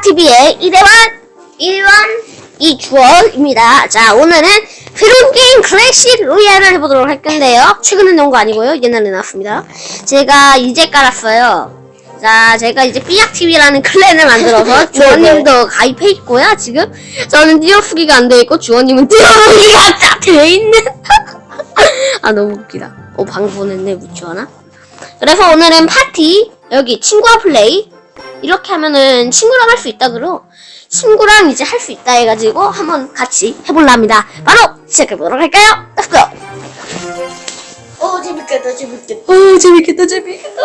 파티비의 이대원 일원 이주원입니다. 자, 오늘은 새로운 게임 클래식 로얄을 해보도록 할 건데요. 최근에 나온 거 아니고요. 옛날에 나왔습니다. 제가 이제 깔았어요. 자, 제가 이제 삐약TV라는 클랜을 만들어서 주원님도 가입해 있고요, 지금. 저는 띄어쓰기가 안 돼 있고, 주원님은 띄어쓰기가 딱 돼 있는. 아, 너무 웃기다. 어, 보냈네, 무추하나? 그래서 오늘은 파티, 여기 친구와 플레이, 이렇게 하면은 친구랑 할 수 있다 그러 친구랑 이제 할 수 있다 해가지고 한번 같이 해볼라 합니다. 바로 시작해보도록 할까요? Let's go! 오 재밌겠다 재밌겠다 오 재밌겠다 재밌겠다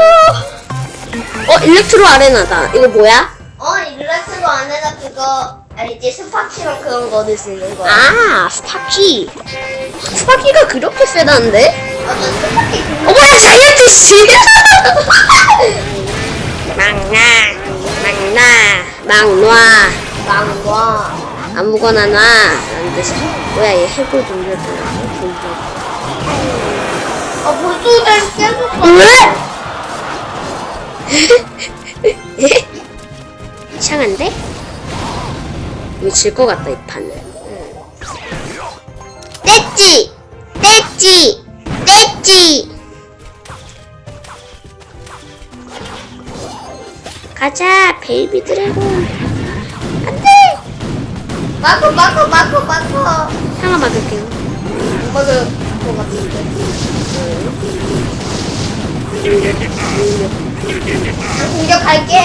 어 일렉트로 아레나다 이거 뭐야? 어 일렉트로 안에다 그거 알지 스파키랑 그런 거 넣을 수 있는 거야 아 스파키 스파키가 그렇게 세다는데? 맞아 스파키 어 뭐야 자이언트 씨 망나 망나 망놔 망과 아무거나 놔 라는 뜻이 뭐야 얘 해골 동료들 동료 아잘 깨졌어 왜? 이상한데? 이거 질것 같다 이 판은 뗐지! 뗐지! 뗐지! 가자 베이비 드래곤. 안돼! 마커 마커 마커 마커. 상아 막을게요. 막을 것 같은데 난 공격할게.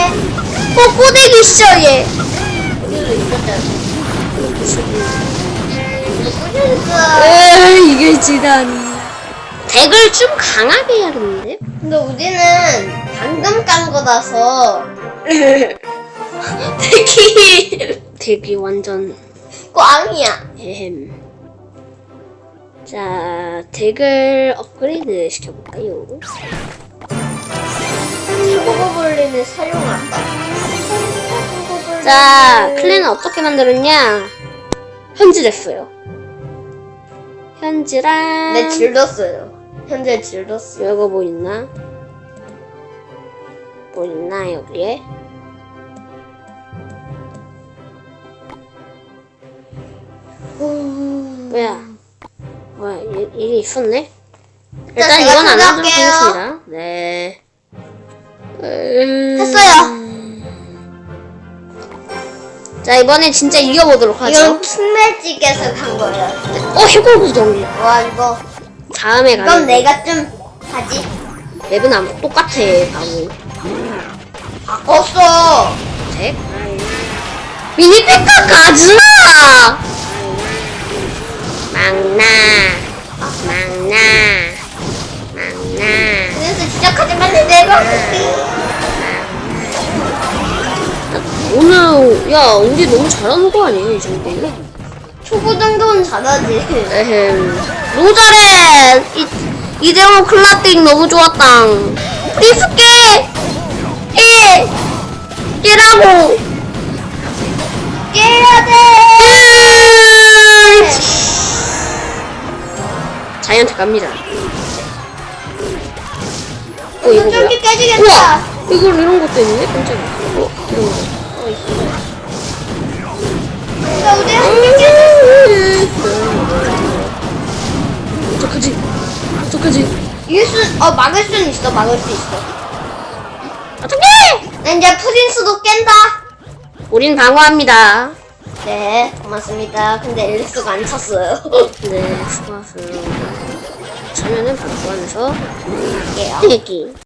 어 꼬대기 있어 얘 에이 이게 지다니. 덱을 좀 강하게 해야겠는데? 근데 우리는 방금 깐 거라서 덱이 덱이 완전 꽝이야. 에헴. 자 덱을 업그레이드 시켜볼까요? 초보볼리는 사용한다. 자 클랜은 어떻게 만들었냐? 현질했어요. 현질한 내 질렀어요. 현재 질렀어 이거 뭐 있나? 뭐 있나 여기에? 뭐야? 뭐야 일, 일이 있었네? 일단 이건 안 하도록. 하겠습니다. 네. 음... 했어요 자 이번엔 진짜 이겨보도록 하죠. 이건 킹매직에서 간 거예요 어 해골 구덩이. 와 이거 다음에 이건 가는 내가 좀 하지 맵은 아무 똑같아 바보. 바꿨어 덱. 미니피카 가즈나. 망나. 망나. 망나. 그래서 시작하지만 내가 할게. 오늘 야 우리 너무 잘하는 거 아니에요 이 정도면? 초보 정도는 잘하지 에헴 너무 잘해 이, 이재호 클라띵 너무 좋았당 프리스 깨! 깨! 깨라고. 깨야 돼. 자이언트 갑니다. 어 이거 뭐야? 좀 깨지겠다. 우와! 이거 이런 것도 있네? 깜짝이야. 어 이런 거. 야 우리 한개 깨졌어. 어떡하지. 어떡하지. 이길 수, 어 막을 수는 있어 막을 수 있어 어떡해! 난 이제 프린스도 깬다. 우린 방어합니다. 네 고맙습니다. 근데 엘리스가 안 찼어요. 네 수고하세요 차면은 바로 안에서 갈게요. 얘기